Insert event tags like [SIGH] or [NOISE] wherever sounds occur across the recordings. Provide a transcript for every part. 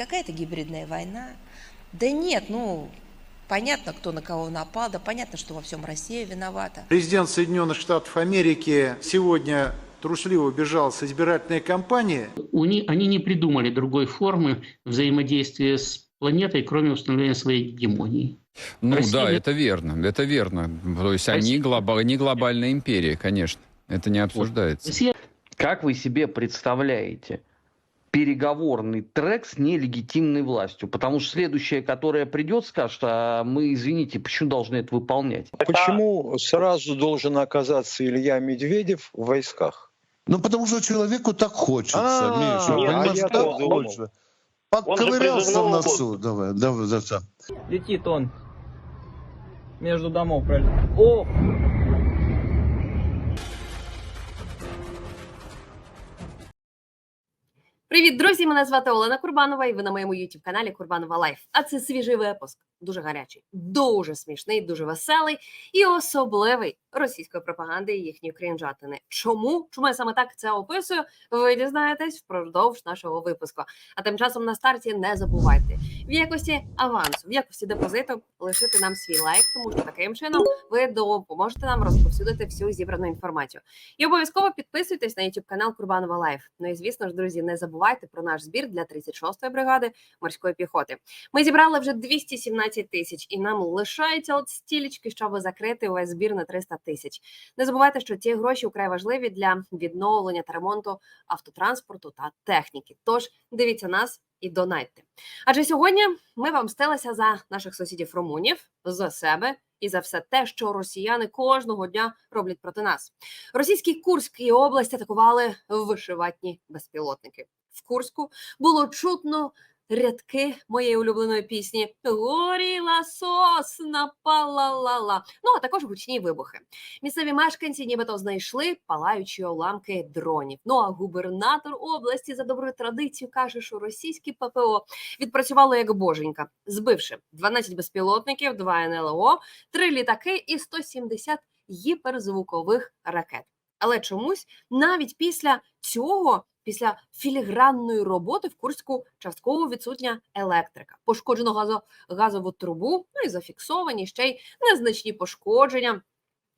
какая-то гибридная война. Да нет, ну, понятно, кто на кого напал, да понятно, что во всем Россия виновата. Президент Соединенных Штатов Америки сегодня трусливо бежал с избирательной кампании. Они не придумали другой формы взаимодействия с планетой, кроме установления своей гегемонии. Ну Россия да, не- это верно, это верно. То есть они, Россия- глоба- они глобальная империя, конечно. Это не обсуждается. Россия Как вы себе представляете переговорный трек с нелегитимной властью? Потому что следующее, которое придет, скажет, а мы, извините, почему должны это выполнять? Почему сразу должен оказаться Илья Медведев в войсках? Ну, потому что человеку так хочется, А, Миша, нет, понимаешь, я так хочется. Подковырялся в носу, давай, давай, зачем? Летит он между домов. пролетит. О! Привіт, друзі! Мене звати Олена Курбанова, і ви на моєму youtube каналі Курбанова Лайф. А це свіжий випуск, дуже гарячий, дуже смішний, дуже веселий і особливий російської пропаганди і їхньої крінжатини. Чому? Чому я саме так це описую? Ви дізнаєтесь впродовж нашого випуску. А тим часом на старті не забувайте в якості авансу, в якості депозиту лишити нам свій лайк, тому що таким чином ви допоможете нам розповсюдити всю зібрану інформацію. І обов'язково підписуйтесь на YouTube канал Курбанова Лайф. Ну і звісно ж, друзі, не забувайте про наш збір для 36-ї бригади морської піхоти. Ми зібрали вже 217 тисяч, і нам лишається от стілечки, щоб закрити увесь збір на 300 тисяч. Не забувайте, що ці гроші вкрай важливі для відновлення та ремонту автотранспорту та техніки. Тож дивіться нас і донайте. Адже сьогодні ми вам стелися за наших сусідів румунів, за себе і за все те, що росіяни кожного дня роблять проти нас. Російський Курськ і область атакували вишиватні безпілотники. В Курську було чутно рядки моєї улюбленої пісні Горіла сосна палалала. Ну а також гучні вибухи. Місцеві мешканці нібито знайшли палаючі уламки дронів. Ну а губернатор області за доброю традицією каже, що російські ППО відпрацювало як боженька, збивши 12 безпілотників, 2 НЛО, 3 літаки і 170 гіперзвукових ракет. Але чомусь навіть після цього, після філігранної роботи в Курську частково відсутня електрика, пошкоджено газо, газову трубу, ну і зафіксовані ще й незначні пошкодження,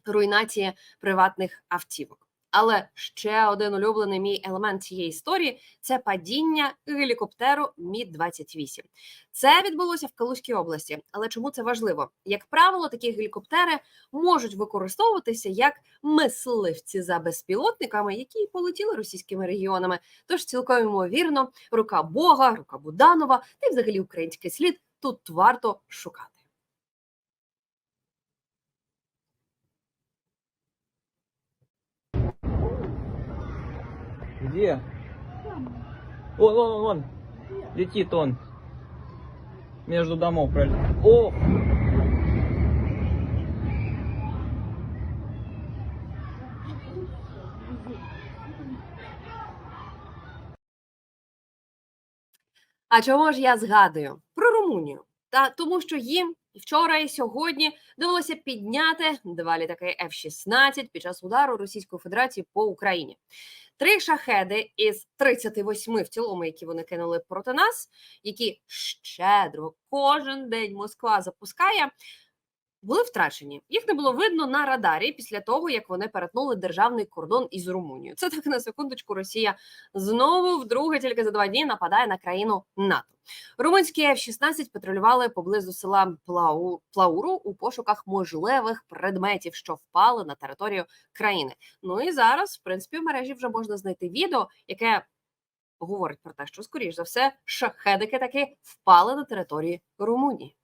руйнації приватних автівок. Але ще один улюблений мій елемент цієї історії це падіння гелікоптеру Мі 28 Це відбулося в Калузькій області. Але чому це важливо? Як правило, такі гелікоптери можуть використовуватися як мисливці за безпілотниками, які полетіли російськими регіонами. Тож цілком ймовірно, рука Бога, рука Буданова та й взагалі український слід тут варто шукати. Где? Вон, вон, вон, вон. Летит он между домов. пролетит. О! А чого ж я згадую про Румунію? Та тому, що їм і вчора і сьогодні довелося підняти два літаки F-16 під час удару Російської Федерації по Україні. Три шахеди із 38 в цілому, які вони кинули проти нас, які щедро кожен день Москва запускає. Були втрачені. Їх не було видно на радарі після того, як вони перетнули державний кордон із Румунією. Це так на секундочку. Росія знову вдруге тільки за два дні нападає на країну НАТО. Румунські F-16 патрулювали поблизу села Плау... Плауру у пошуках можливих предметів, що впали на територію країни. Ну і зараз, в принципі, в мережі вже можна знайти відео, яке говорить про те, що скоріш за все шахедики таки впали на території Румунії.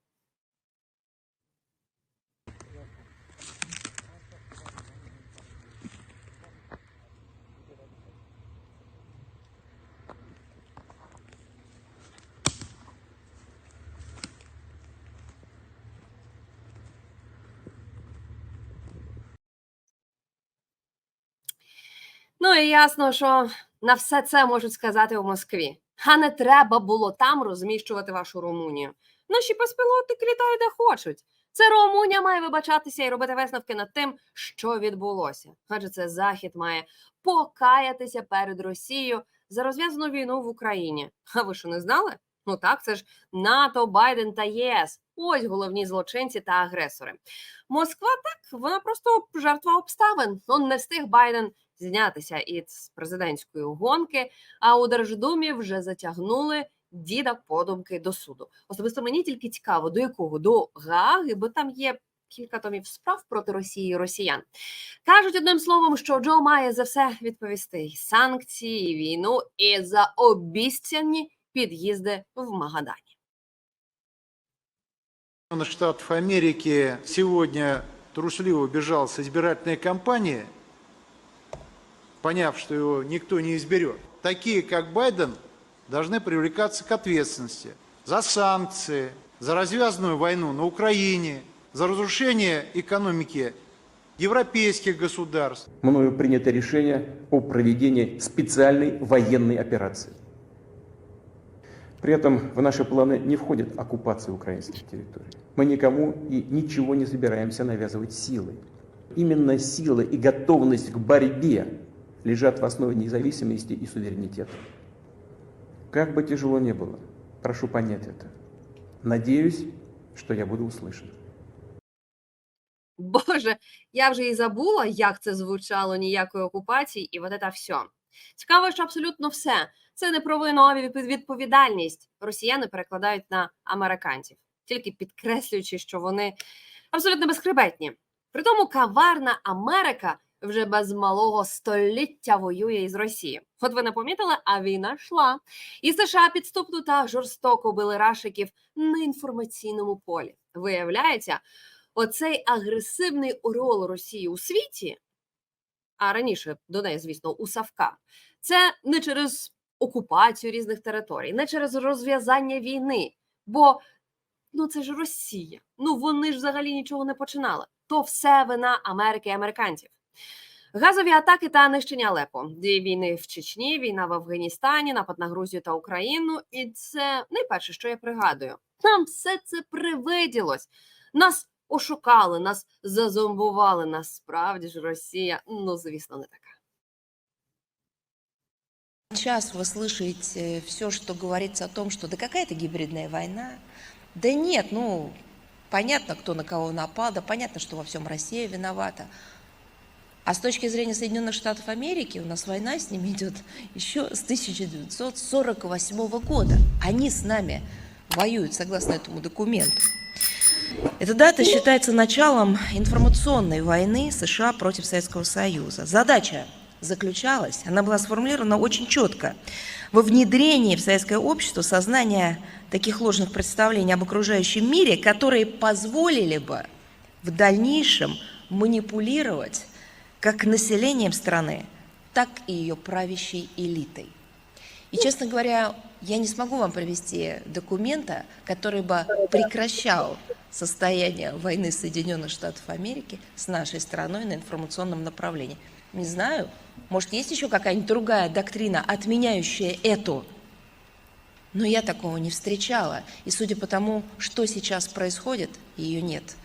І ясно, що на все це можуть сказати у Москві. А не треба було там розміщувати вашу Румунію. Наші безпілотники літають де хочуть. Це Румунія має вибачатися і робити висновки над тим, що відбулося. Адже це Захід має покаятися перед Росією за розв'язану війну в Україні. А ви що не знали? Ну так, це ж НАТО, Байден та ЄС. Ось головні злочинці та агресори. Москва так, вона просто жертва обставин. Он не встиг Байден знятися із президентської гонки, а у Держдумі вже затягнули діда подумки до суду. Особисто мені тільки цікаво, до якого до Гааги, бо там є кілька томів справ проти Росії і росіян. Кажуть одним словом, що Джо має за все відповісти: і санкції, і війну, і за обіцяні під'їзди в Магадані. Штатов Америки сегодня трусливо бежал с избирательной кампании, поняв, что его никто не изберет. Такие, как Байден, должны привлекаться к ответственности за санкции, за развязанную войну на Украине, за разрушение экономики европейских государств. мною принято решение о проведении специальной военной операции. При этом в наши планы не входит оккупация украинских территорий. Мы никому и ничего не собираемся навязывать силой. Именно сила и готовность к борьбе лежат в основе независимости и суверенитета. Как бы тяжело ни было, прошу понять это. Надеюсь, что я буду услышан. Боже, я вже і забула, як це звучало ніякої окупації, і от це все. Цікаво, що абсолютно все. Це не провину, а від- відповідальність. Росіяни перекладають на американців, тільки підкреслюючи, що вони абсолютно безхребетні. Притому каварна Америка вже без малого століття воює із Росією. От ви не помітили, а війна йшла. І США підступно та жорстоко били рашиків на інформаційному полі. Виявляється, оцей агресивний ореол Росії у світі, а раніше до неї, звісно, у Савка, це не через окупацію різних територій, не через розв'язання війни. Бо ну це ж Росія. Ну вони ж взагалі нічого не починали. То все вина Америки і американців. Газові атаки та нищення Алепо, дві війни в Чечні, війна в Афганістані, напад на Грузію та Україну. І це найперше, що я пригадую. Нам все це привиділось. Нас ошукали, нас зазомбували. Насправді ж Росія, ну звісно, не така. Сейчас вы слышите все, что говорится о том, что да какая-то гибридная война. Да нет, ну, понятно, кто на кого напал, да понятно, что во всем Россия виновата. А с точки зрения Соединенных Штатов Америки, у нас война с ними идет еще с 1948 года. Они с нами воюют, согласно этому документу. Эта дата считается началом информационной войны США против Советского Союза. Задача заключалась, она была сформулирована очень четко, во внедрении в советское общество сознания таких ложных представлений об окружающем мире, которые позволили бы в дальнейшем манипулировать как населением страны, так и ее правящей элитой. И, честно говоря, я не смогу вам привести документа, который бы прекращал состояние войны Соединенных Штатов Америки с нашей страной на информационном направлении. Не знаю, может, есть еще какая-нибудь другая доктрина, отменяющая эту. Но я такого не встречала. И судя по тому, что сейчас происходит, ее нет.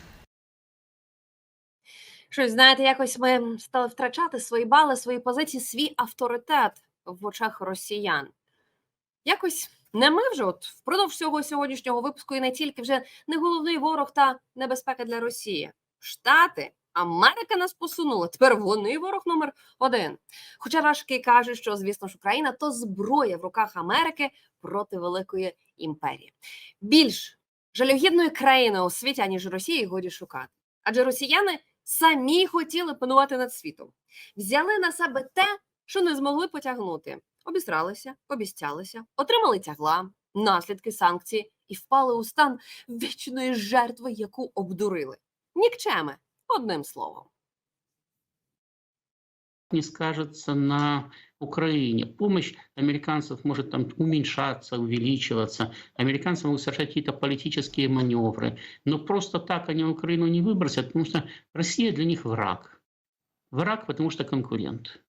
Щось знаєте, якось ми стали втрачати свої бали, свої позиції, свій авторитет в очах росіян. Якось не ми вже, от впродовж всього сьогоднішнього випуску, і не тільки вже не головний ворог та небезпека для Росії. Штати, Америка нас посунула. Тепер вони ворог номер один. Хоча Рашки кажуть, що звісно ж Україна то зброя в руках Америки проти великої імперії. Більш жалюгідної країни у світі, аніж Росії, годі шукати. Адже росіяни самі хотіли панувати над світом, взяли на себе те, що не змогли потягнути. Обісралися, обіцялися, отримали тягла, наслідки санкцій і впали у стан вічної жертви, яку обдурили. Нікчеми, одним словом. Не скажется на Украине. Помощь американцев может там уменьшаться, увеличиваться. Американцы могут совершать какие-то политические маневры. Но просто так они Украину не выбросят, потому что Россия для них враг. Враг, потому что конкурент.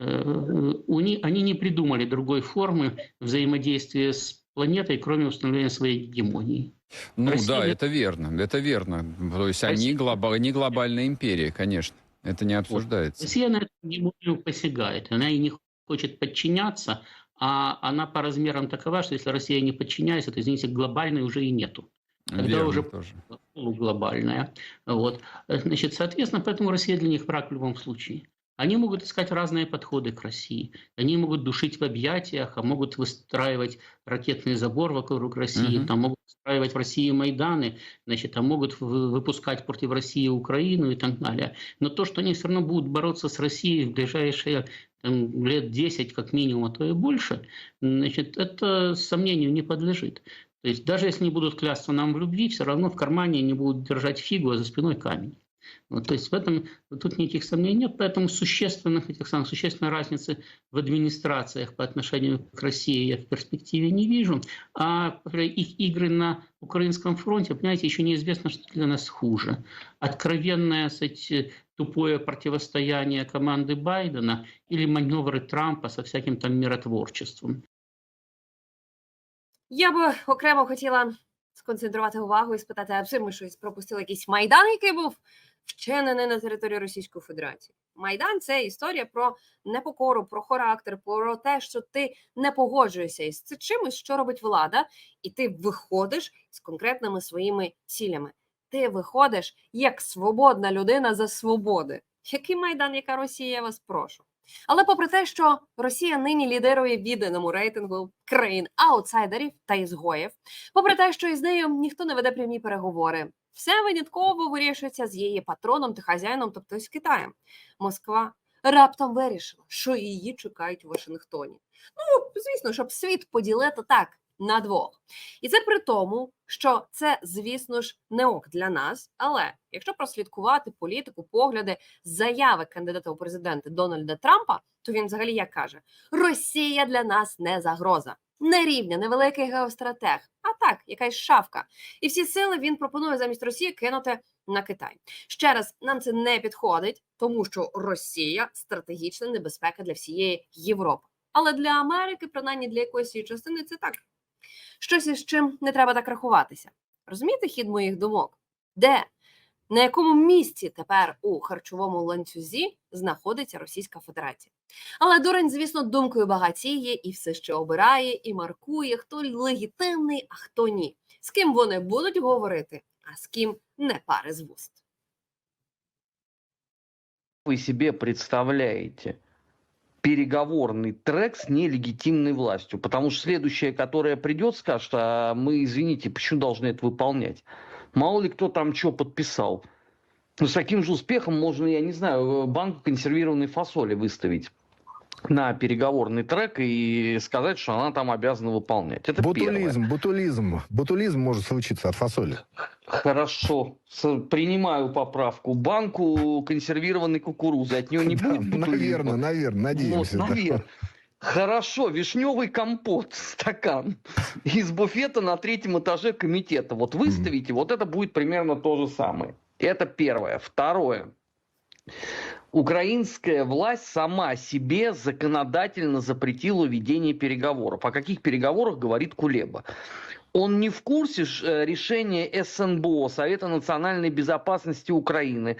Э, Они не придумали другой формы взаимодействия с планетой, кроме установления своей гегемонии. Ну Россия да, это верно, это верно. То есть они, Россия- глоба- они глобальная империя, конечно. Это не обсуждается. Россия на эту гегемонию посягает. Она и не хочет подчиняться, а она по размерам такова, что если Россия не подчиняется, то, извините, глобальной уже и нету. Тогда Верно уже тоже. полуглобальная. Вот. Значит, соответственно, поэтому Россия для них враг в любом случае. Они могут искать разные подходы к России. Они могут душить в объятиях, а могут выстраивать ракетный забор вокруг России, Мгм. там могут устраивать в России Майданы, значит, а могут вы- выпускать против России Украину и так далее. Но то, что они все равно будут бороться с Россией в ближайшие там, лет 10 как минимум, а то и больше, значит, это сомнению не подлежит. То есть даже если они будут клясться нам в любви, все равно в кармане они будут держать фигу, а за спиной камень. Вот, то есть в этом тут никаких сомнений нет, поэтому существенных этих самых существенной разницы в администрациях по отношению к России я в перспективе не вижу. А повторяю, их игры на украинском фронте, понимаете, еще неизвестно, что для нас хуже. Откровенное, кстати, тупое противостояние команды Байдена или маневры Трампа со всяким там миротворчеством. Я би окремо хотіла сконцентрувати увагу і спитати, а ми щось пропустили якийсь майдан, який був вчинений на території Російської Федерації. Майдан це історія про непокору, про характер, про те, що ти не погоджуєшся із чимось, що робить влада, і ти виходиш з конкретними своїми цілями. Ти виходиш як свободна людина за свободи. Який майдан, яка Росія, я вас прошу. Але попри те, що Росія нині лідирує в відданому рейтингу країн аутсайдерів та ізгоїв, попри те, що із нею ніхто не веде прямі переговори, все винятково вирішується з її патроном та хазяїном, тобто з Китаєм. Москва раптом вирішила, що її чекають в Вашингтоні. Ну, звісно, щоб світ поділити так на двох. І це при тому, що це, звісно ж, не ок для нас. Але якщо прослідкувати політику, погляди, заяви кандидата у президенти Дональда Трампа, то він взагалі як каже: Росія для нас не загроза, не рівня, невеликий геостратег, а так, якась шавка. І всі сили він пропонує замість Росії кинути на Китай. Ще раз нам це не підходить, тому що Росія стратегічна небезпека для всієї Європи. Але для Америки, принаймні для якоїсь її частини, це так. Щось із чим не треба так рахуватися. Розумієте хід моїх думок? Де? На якому місці тепер у харчовому ланцюзі знаходиться Російська Федерація? Але дурень, звісно, думкою багатіє і все ще обирає і маркує, хто легітимний, а хто ні. З ким вони будуть говорити, а з ким не пари з вуст. Вы себе представляете переговорный трек с нелегитимной властью? Потому что следующее, которое придет, скажет, а мы, извините, почему должны это выполнять? Мало ли кто там что подписал. Ну, с таким же успехом можно, я не знаю, банку консервированной фасоли выставить на переговорный трек и сказать, что она там обязана выполнять. Это первое. Бутулизм, бутулизм. Бутулизм может случиться от фасоли. Хорошо, принимаю поправку. Банку консервированной кукурузы, от нее не Да, будет бутулизма? Наверное, наверное, надеемся. Вот, да. Хорошо, вишневый компот, [LAUGHS] стакан из буфета на третьем этаже комитета. Вот выставите, вот это будет примерно то же самое. Это первое. Второе. Украинская власть сама себе законодательно запретила ведение переговоров. О каких переговорах говорит Кулеба? Он не в курсе э, решения СНБО, Совета национальной безопасности Украины,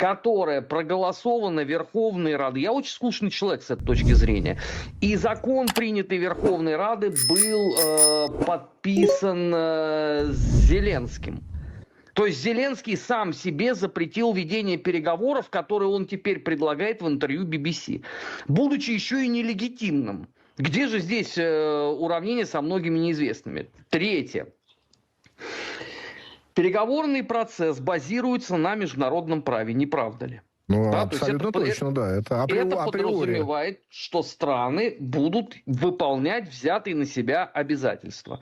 которое проголосовано Верховной Радой. Я очень скучный человек с этой точки зрения. И закон, принятый Верховной Радой, был э, подписан э, Зеленским. То есть Зеленский сам себе запретил ведение переговоров, которые он теперь предлагает в интервью BBC, будучи еще и нелегитимным. Где же здесь э, уравнение со многими неизвестными? Третье. Переговорный процесс базируется на международном праве, не правда ли? Ну, Да, то есть абсолютно это по- точно, да. Это апри- Это априори. подразумевает, что страны будут выполнять взятые на себя обязательства.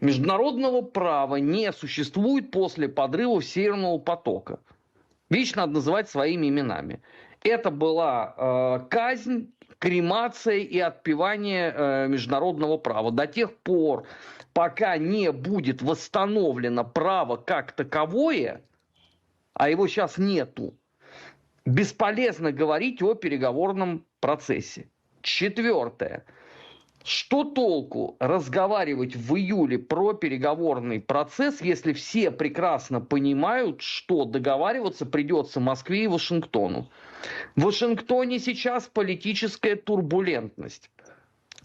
Международного права не существует после подрывов Северного потока. Вещь надо называть своими именами. Это была э, казнь, кремация и отпевание э, международного права. До тех пор, пока не будет восстановлено право как таковое, а его сейчас нету, бесполезно говорить о переговорном процессе. Четвертое. Что толку разговаривать в июле про переговорный процесс, если все прекрасно понимают, что договариваться придется Москве и Вашингтону? В Вашингтоне сейчас политическая турбулентность.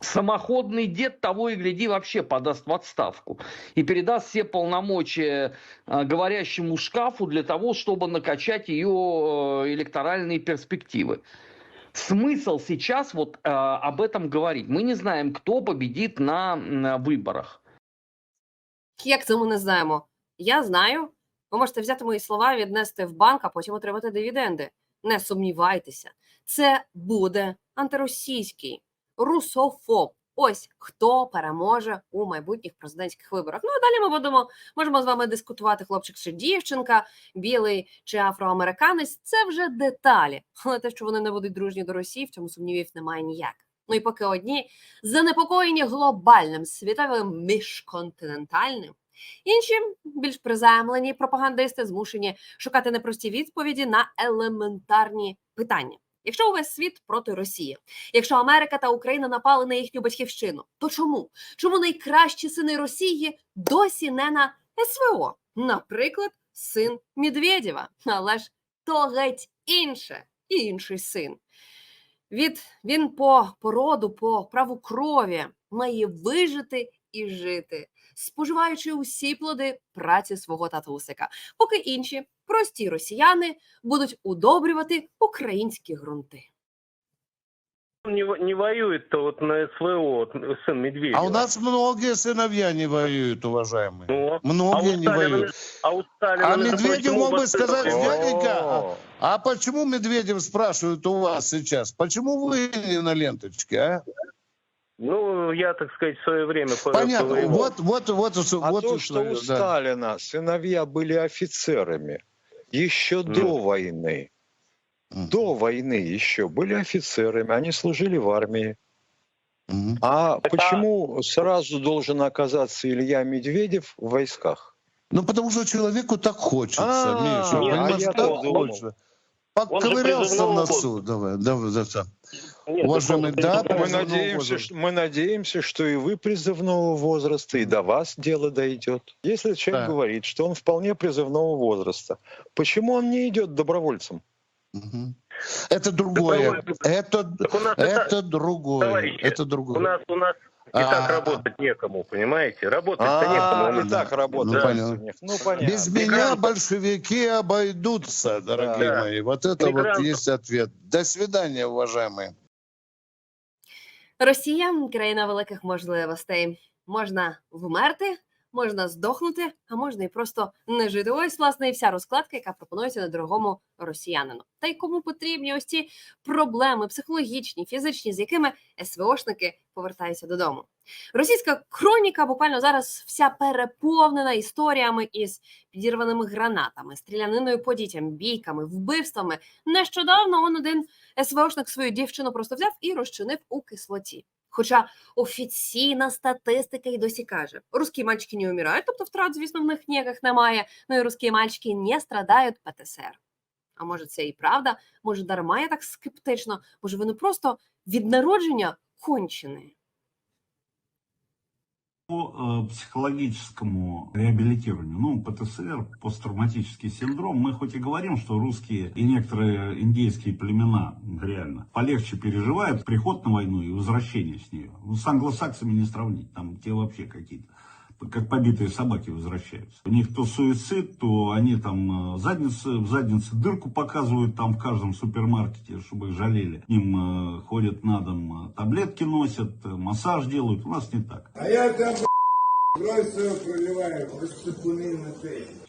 Самоходный дед того и гляди вообще подаст в отставку и передаст все полномочия э, говорящему шкафу для того, чтобы накачать ее э, электоральные перспективы. Смысл сейчас вот э, об этом говорить. Мы не знаем, кто победит на, на выборах. Як це ми не знаємо? Я знаю. Ви можете взяти мої слова, віднести в банк, а потім отримати дивіденди. Не сумнівайтеся, це буде антиросійський русофоб. Ось хто переможе у майбутніх президентських виборах. Ну а далі ми будемо можемо з вами дискутувати хлопчик чи дівчинка, білий чи афроамериканець. Це вже деталі. Але те, що вони не будуть дружні до Росії, в цьому сумнівів немає ніяк. Ну і поки одні занепокоєні глобальним світовим міжконтинентальним, інші більш приземлені пропагандисти змушені шукати непрості відповіді на елементарні питання. Якщо увесь світ проти Росії, якщо Америка та Україна напали на їхню батьківщину, то чому? Чому найкращі сини Росії досі не на СВО? Наприклад, син Медведєва, але ж то геть інше, і інший син. Від він по породу, по праву крові має вижити і жити, споживаючи усі плоди праці свого татусика, поки інші прості росіяни будуть удобрювати українські ґрунти. не, во- не воюет-то вот на СВО, вот, сын Медведева? А у нас многие сыновья не воюют, уважаемые. Ну, а Многие у не Сталина- воюют. А у Сталина, А между Медведев прочим, мог бы оба сказать, сына- дяденька, О, А почему Медведев спрашивает у вас сейчас? Почему вы не на ленточке, а? Ну, я, так сказать, в свое время по- Понятно. повоевал. Вот, вот, вот, А вот, то, вот, что у да. Сталина сыновья были офицерами еще до войны, Мгм. до войны еще были офицерами, они служили в армии. Мгм. А Это- почему сразу должен оказаться Илья Медведев в войсках? Ну, потому что человеку так хочется, А, Миша. нет, понимаешь, а я так так думал. хочется. Подковырялся в носу. Давай, давай, да, да. Нет, Уважаемый, да, Мы надеемся, что, мы надеемся, что и вы призывного возраста, и до вас дело дойдет. Если человек Да. говорит, что он вполне призывного возраста, почему он не идет добровольцем? Мгм. Это другое. Добровольцы. Это, у это это- другое. товарищи, Это У другое. нас, у нас и А, так работать некому, понимаете? Работать-то некому. А, у и так работать. Ну, понятно. Ну, понятно. Без меня большевики обойдутся, дорогие Да. мои. Вот это вот есть ответ. До свидания, уважаемые. Росія країна великих можливостей. Можна вмерти, можна здохнути, а можна і просто не жити. Ось власне і вся розкладка, яка пропонується недорогому росіянину. Та й кому потрібні ось ці проблеми психологічні, фізичні, з якими СВОшники повертаються додому. Російська хроніка буквально зараз вся переповнена історіями із підірваними гранатами, стріляниною по дітям, бійками, вбивствами. Нещодавно он один СВОшник свою дівчину просто взяв і розчинив у кислоті. Хоча офіційна статистика й досі каже, русські мальчики не вмирають, тобто втрат, звісно, в них ніяких немає. Ну і русські мальчики не страдають ПТСР. А може, це і правда? Може, дарма я так скептично? Може, вони просто від народження кончені? По э, психологическому реабилитированию, ну, ПТСР, посттравматический синдром, мы хоть и говорим, что русские и некоторые индейские племена реально полегче переживают приход на войну и возвращение с нее. Ну, с англосаксами не сравнить, там те вообще какие-то как побитые собаки возвращаются. У них то суицид, то они там э, задницы, в заднице дырку показывают там в каждом супермаркете, чтобы их жалели. Им э, ходят на дом, э, таблетки носят, массаж делают. У нас не так. А я там кровь свою проливаю.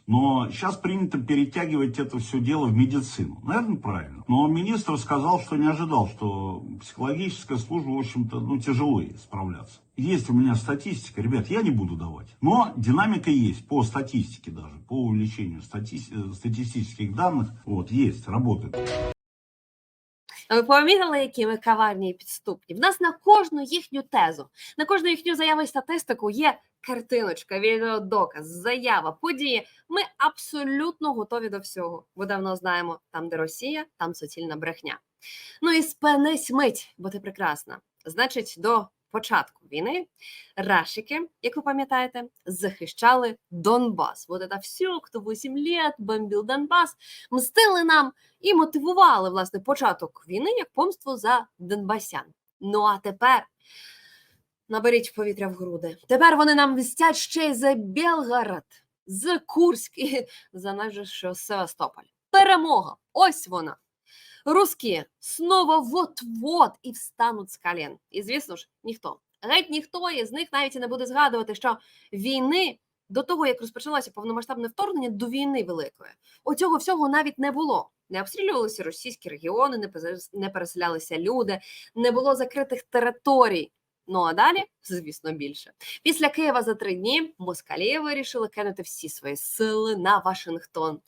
Но сейчас принято перетягивать это все дело в медицину. Наверное, правильно. Но министр сказал, что не ожидал, что психологическая служба, в общем-то, ну, тяжело ей справляться. Есть у меня статистика, ребят, я не буду давать. Но динамика есть, по статистике даже, по увеличению стати- э, статистических данных. Вот, есть, работает. Ви помітили, які ми каварні і підступні? В нас на кожну їхню тезу, на кожну їхню заяву і статистику є картиночка, відеодоказ, заява, події. Ми абсолютно готові до всього, бо давно знаємо, там, де Росія, там суцільна брехня. Ну і спинись мить, бо ти прекрасна. Значить, до початку війни рашики, як ви пам'ятаєте, захищали Донбас. Вот это все, хто 8 лет бомбив Донбас, мстили нам і мотивували власне початок війни як помству за Донбасян. Ну а тепер Наберіть повітря в груди. Тепер вони нам мстять ще й за Белгород, за Курськ і [LAUGHS] за наш Севастополь. Перемога! Ось вона. Русські снова вот-вот і встануть з колін. І звісно ж, ніхто. Геть ніхто із них навіть і не буде згадувати, що війни до того, як розпочалося повномасштабне вторгнення до війни великої, оцього всього навіть не було. Не обстрілювалися російські регіони, не переселялися люди, не було закритих територій. Ну а далі, звісно, більше. Після Києва за три дні москалі вирішили кинути всі свої сили на Вашингтон.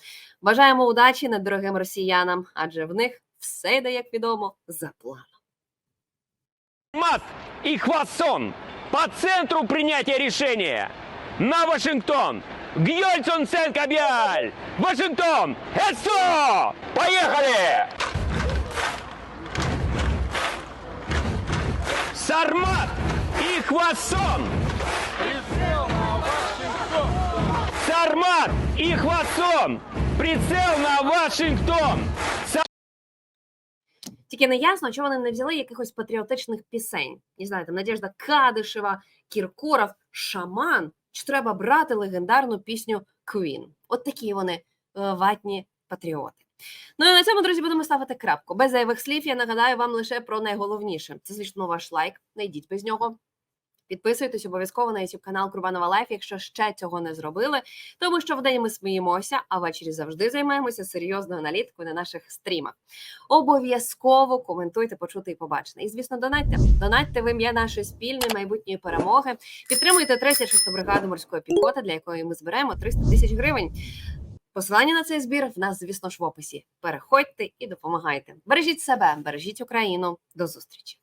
Бажаємо удачі над дорогим росіянам, адже в них все йде, як відомо, за планом. Мат и Хвасон по центру принятия решения. На Вашингтон. Гьольцон Сен-Кабиаль. Вашингтон. Эссо! Поехали! Сармат и Хвасон. Сармат и Хвасон. Прицел на Вашингтон. Тільки не ясно, чого вони не взяли якихось патріотичних пісень. Не знаю, там Надежда Кадишева, Кіркоров, Шаман. Чи треба брати легендарну пісню Queen? От такі вони е, ватні патріоти. Ну і на цьому, друзі, будемо ставити крапку. Без зайвих слів я нагадаю вам лише про найголовніше. Це, звісно, ваш лайк. Не йдіть без нього. Підписуйтесь обов'язково на YouTube канал Курбанова Лайф, якщо ще цього не зробили. Тому що вдень ми сміємося, а ввечері завжди займаємося серйозною аналітикою на наших стрімах. Обов'язково коментуйте, почути і побачене. І звісно, донатьте. Донатьте в ім'я нашої спільної майбутньої перемоги. Підтримуйте 36-ту бригаду морської піхоти, для якої ми зберемо 300 тисяч гривень. Посилання на цей збір в нас, звісно ж, в описі. Переходьте і допомагайте. Бережіть себе, бережіть Україну. До зустрічі.